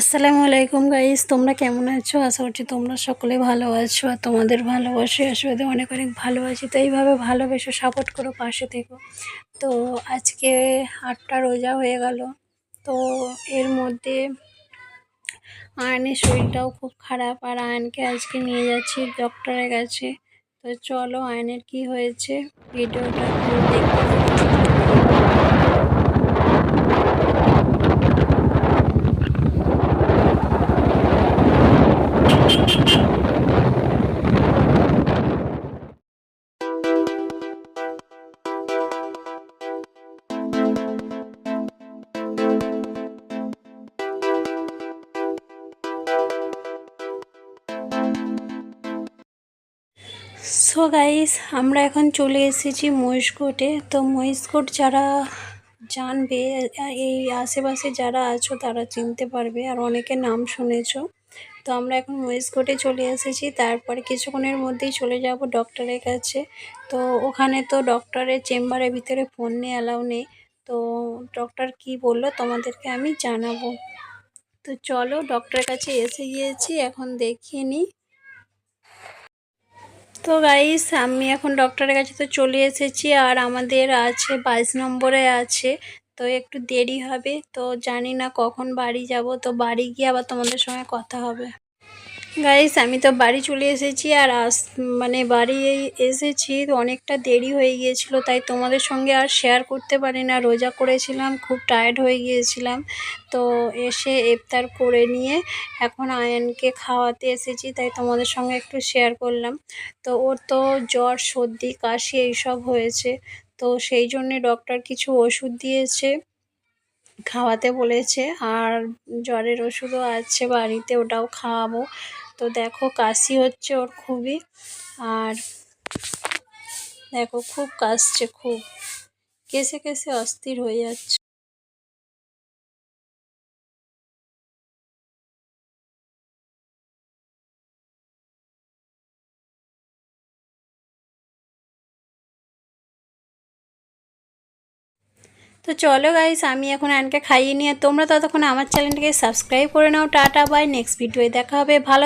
আসসালামু আলাইকুম গাইস তোমরা কেমন আছো? আশা করছি তোমরা সকলে ভালো আছো আর তোমাদের ভালোবাসে আসলে অনেক অনেক ভালো আছি তো এইভাবে ভালোবেসে সাপোর্ট করো, পাশে থেকো। তো আজকে আটটা রোজা হয়ে গেল। তো এর মধ্যে আয়নের শরীরটাও খুব খারাপ আর আয়নকে আজকে নিয়ে যাচ্ছি ডক্টরের কাছে। তো চলো আয়নের কি হয়েছে ভিডিওটা দেখতে সো গাইস আমরা এখন চলে এসেছি মহিষকোটে। তো মহিষকোট যারা জানবে, এই আশেপাশে যারা আছো তারা চিনতে পারবে আর অনেকে নাম শুনেছো। তো আমরা এখন মহিষকোটে চলে এসেছি। তারপরে কিছুক্ষণের মধ্যেই চলে যাব ডক্টরের কাছে। তো ওখানে তো ডক্টরের চেম্বারের ভিতরে ফোন নিয়ে অ্যালাউ নেই। তো ডক্টর কি বলল তোমাদেরকে আমি জানাব। তো চলো ডক্টরের কাছে এসে গিয়েছি, এখন দেখিয়ে নিই। তো গাইস আমি এখন ডক্টরের কাছে তো চলে এসেছি আর আমাদের আছে বাইশ নম্বরে আছে, তো একটু দেরি হবে, তো জানি না কখন বাড়ি যাব, তো বাড়ি গিয়ে আবার তোমাদের সঙ্গে কথা হবে। গাইস আমি তো বাড়ি চলে এসেছি আর আস মানে বাড়ি এসেছি তো অনেকটা দেরি হয়ে গিয়েছিল, তাই তোমাদের সঙ্গে আর শেয়ার করতে পারি না। রোজা করেছিলাম, খুব টায়ার্ড হয়ে গিয়েছিলাম, তো এসে ইফতার করে নিয়ে এখন আয়নকে খাওয়াতে এসেছি, তাই তোমাদের সঙ্গে একটু শেয়ার করলাম। তো ওর তো জ্বর, সর্দি, কাশি এইসব হয়েছে, তো সেই জন্যে ডক্টর কিছু ওষুধ দিয়েছে, খাওয়াতে বলেছে, আর জ্বরের ওষুধও আছে, বাড়িতে ওটাও খাওয়াবো। তো দেখো কাশি হচ্ছে ওর খুবই। আর দেখো খুব কাশছে, খুব। কেসে কেসে অস্থির হয়ে যাচ্ছে। তো চলো গাইস আমি এখন আনকে খাইয়ে নিয়ে তোমরা ততক্ষণ আমার চ্যানেলটাকে সাবস্ক্রাইব করে নাও। টাটা বাই নেক্সট ভিডিওয়ে দেখা হবে। ভালো